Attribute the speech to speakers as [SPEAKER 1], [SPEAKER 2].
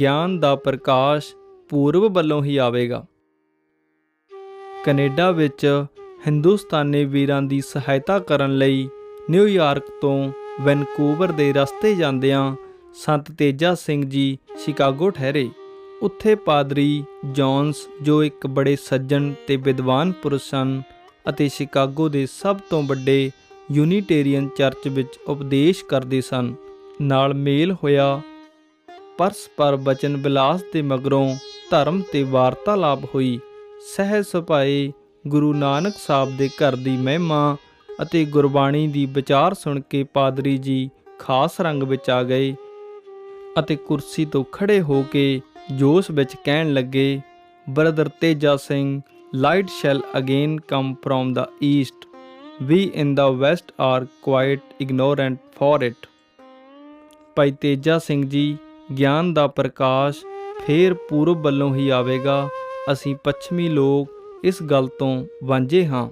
[SPEAKER 1] ਗਿਆਨ ਦਾ ਪ੍ਰਕਾਸ਼ ਪੂਰਬ ਵੱਲੋਂ ਹੀ ਆਵੇਗਾ। ਕੈਨੇਡਾ ਵਿੱਚ ਹਿੰਦੁਸਤਾਨੀ ਵੀਰਾਂ ਦੀ ਸਹਾਇਤਾ ਕਰਨ ਲਈ ਨਿਊਯਾਰਕ ਤੋਂ ਵੈਨਕੂਵਰ ਦੇ ਰਸਤੇ ਜਾਂਦਿਆਂ ਸੰਤ ਤੇਜਾ ਸਿੰਘ ਜੀ ਸ਼ਿਕਾਗੋ ਠਹਿਰੇ। ਉੱਥੇ ਪਾਦਰੀ ਜੌਨਸ, ਜੋ ਇੱਕ ਬੜੇ ਸੱਜਣ ਤੇ ਵਿਦਵਾਨ ਪੁਰਸ਼ ਸਨ ਅਤੇ ਸ਼ਿਕਾਗੋ ਦੇ ਸਭ ਤੋਂ ਵੱਡੇ ਯੂਨੀਟੇਰੀਅਨ ਚਰਚ ਵਿੱਚ ਉਪਦੇਸ਼ ਕਰਦੇ ਸਨ, ਨਾਲ ਮੇਲ ਹੋਇਆ ਪਰਸਪਰ ਬਚਨ ਬਿਲਾਸ ਦੇ ਮਗਰੋਂ ਧਰਮ ਤੇ ਵਾਰਤਾਲਾਪ ਹੋਈ। ਸਹਿਜ ਸੁਭਾਏ ਗੁਰੂ ਨਾਨਕ ਸਾਹਿਬ ਦੇ ਘਰ ਦੀ ਮਹਿਮਾ ਅਤੇ ਗੁਰਬਾਣੀ ਦੀ ਵਿਚਾਰ ਸੁਣ ਕੇ ਪਾਦਰੀ ਜੀ ਖਾਸ ਰੰਗ ਵਿੱਚ ਆ ਗਏ ਅਤੇ ਕੁਰਸੀ ਤੋਂ ਖੜੇ ਹੋ ਕੇ ਜੋਸ਼ ਵਿੱਚ ਕਹਿਣ ਲੱਗੇ, brother Teja Singh, light shall again come from the east, we in the west are quite ignorant for it. Bhai Teja Singh ਜੀ ਗਿਆਨ ਦਾ ਪ੍ਰਕਾਸ਼ ਫੇਰ ਪੂਰਬ ਵੱਲੋਂ ਹੀ ਆਵੇਗਾ। ਅਸੀਂ ਪੱਛਮੀ ਲੋਕ ਇਸ ਗੱਲ ਤੋਂ ਵਾਂਝੇ ਹਾਂ।